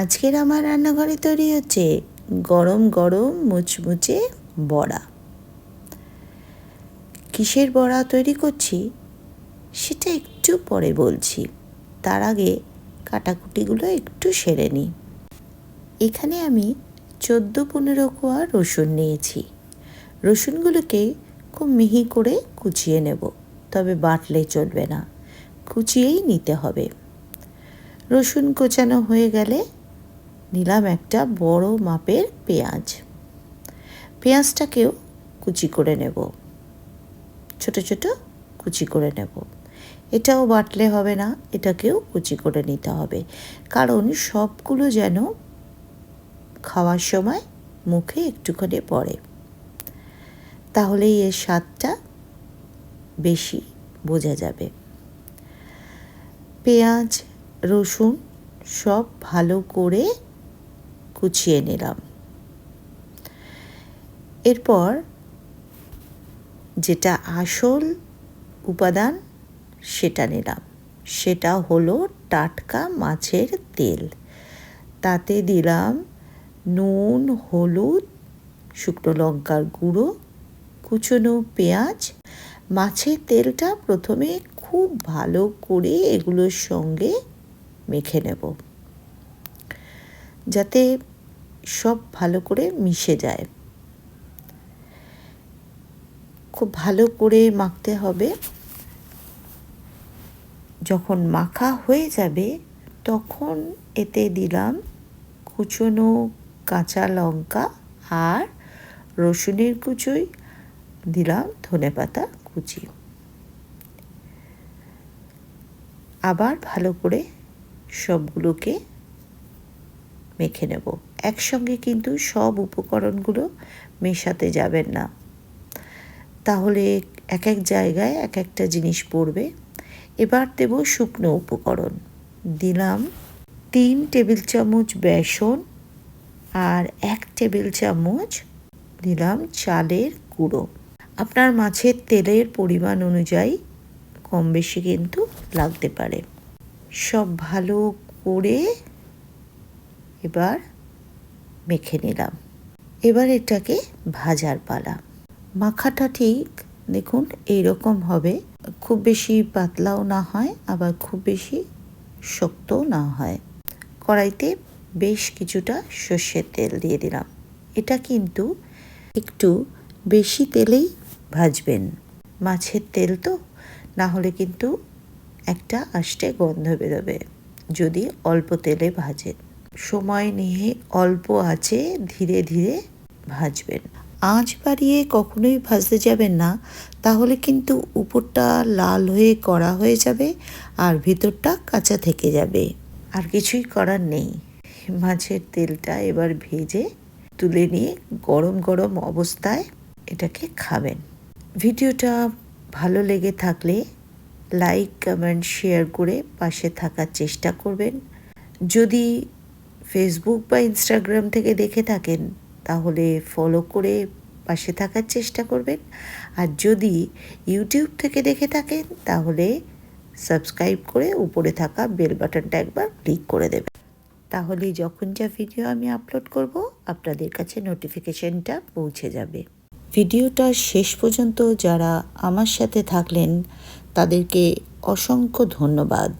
আজকের আমার রান্নাঘরে তৈরি হচ্ছে গরম গরম মুচমুচে বড়া। কিসের বড়া তৈরি করছি সেটা একটু পরে বলছি। তার আগে কাটাকুটিগুলো একটু সেরে নিই। এখানে আমি চোদ্দ পনেরো কোয়া রসুন নিয়েছি। রসুনগুলোকে খুব মিহি করে কুচিয়ে নেব, তবে বাটলে চলবে না, কুচিয়েই নিতে হবে। রসুন কোচানো হয়ে গেলে নিলাম একটা বড় মাপের পেঁয়াজ। পেঁয়াজটাকেও কুচি করে নেব। ছোট ছোট কুচি করে নেব। এটাও বাটলে হবে না, এটাকেও কুচি করে নিতে হবে। কারণ সবগুলো যেন খাওয়ার সময় মুখে একটুখানি পড়ে। তাহলেই এর স্বাদটা বেশি বোঝা যাবে। পেঁয়াজ, রসুন সব ভালো করে কুচিয়ে নিলাম। এরপর যেটা আসল উপাদান সেটা নিলাম। সেটা হলো টাটকা মাছের তেল। তাতে দিলাম নুন, হলুদ, শুকনো লঙ্কার গুঁড়ো, কুচনো পেঁয়াজ। মাছের তেলটা প্রথমে খুব ভালো করে এগুলোর সঙ্গে মেখে নেব। যাতে সব ভালো করে মিশে যায়। খুব ভালো করে মাখতে হবে। যখন মাখা হয়ে যাবে, তখন এতে দিলাম কুচনো কাঁচা লঙ্কা আর রসুনের কুচুই, দিলাম ধনে পাতা কুচি। আবার ভালো করে সবগুলোকে মেখে নেব। একসঙ্গে কিন্তু সব উপকরণগুলো মেশাতে যাবেন না। তাহলে এক এক জায়গায় এক একটা জিনিস পড়বে। এবার দেব শুকনো উপকরণ। দিলাম তিন টেবিল চামচ বেসন আর এক টেবিল চামচ দিলাম চালের গুঁড়ো। আপনার মাছের তেলের পরিমাণ অনুযায়ী কম বেশি কিন্তু লাগতে পারে। সব ভালো করে এবার মেখে নিলাম। এবার এটাকে ভাজার পালা। মাখাটা ঠিক, দেখুন, এইরকম হবে। খুব বেশি পাতলাও না হয়, আবার খুব বেশি শক্তও না হয়। কড়াইতে বেশ কিছুটা সর্ষের তেল দিয়ে দিলাম। এটা কিন্তু একটু বেশি তেলেই ভাজবেন। মাছের তেল তো, না হলে কিন্তু একটা আষ্টে গন্ধ বেরোবে, যদি অল্প তেলে ভাজেন। সময় নিয়ে অল্প আছে, ধীরে ধীরে ভাজবেন। আঁচ বাড়িয়ে কখনোই ভাজতে যাবেন না, তাহলে কিন্তু উপরটা লাল হয়ে কড়া হয়ে যাবে আর ভিতরটা কাঁচা থেকে যাবে। আর কিছুই করার নেই। মাছের তেলটা এবার ভেজে তুলে নিয়ে গরম গরম অবস্থায় এটাকে খাবেন। ভিডিওটা ভালো লেগে থাকলে লাইক, কমেন্ট, শেয়ার করে পাশে থাকার চেষ্টা করবেন। যদি ফেসবুক বা ইনস্টাগ্রাম থেকে দেখে থাকেন, তাহলে ফলো করে পাশে থাকার চেষ্টা করবেন। আর যদি ইউটিউব থেকে দেখে থাকেন, তাহলে সাবস্ক্রাইব করে উপরে থাকা বেল বাটনটা একবার ক্লিক করে দেবেন। তাহলে যখন যা ভিডিও আমি আপলোড করব, আপনাদের কাছে নোটিফিকেশনটা পৌঁছে যাবে। ভিডিওটা শেষ পর্যন্ত যারা আমার সাথে থাকলেন, তাদেরকে অসংখ্য ধন্যবাদ।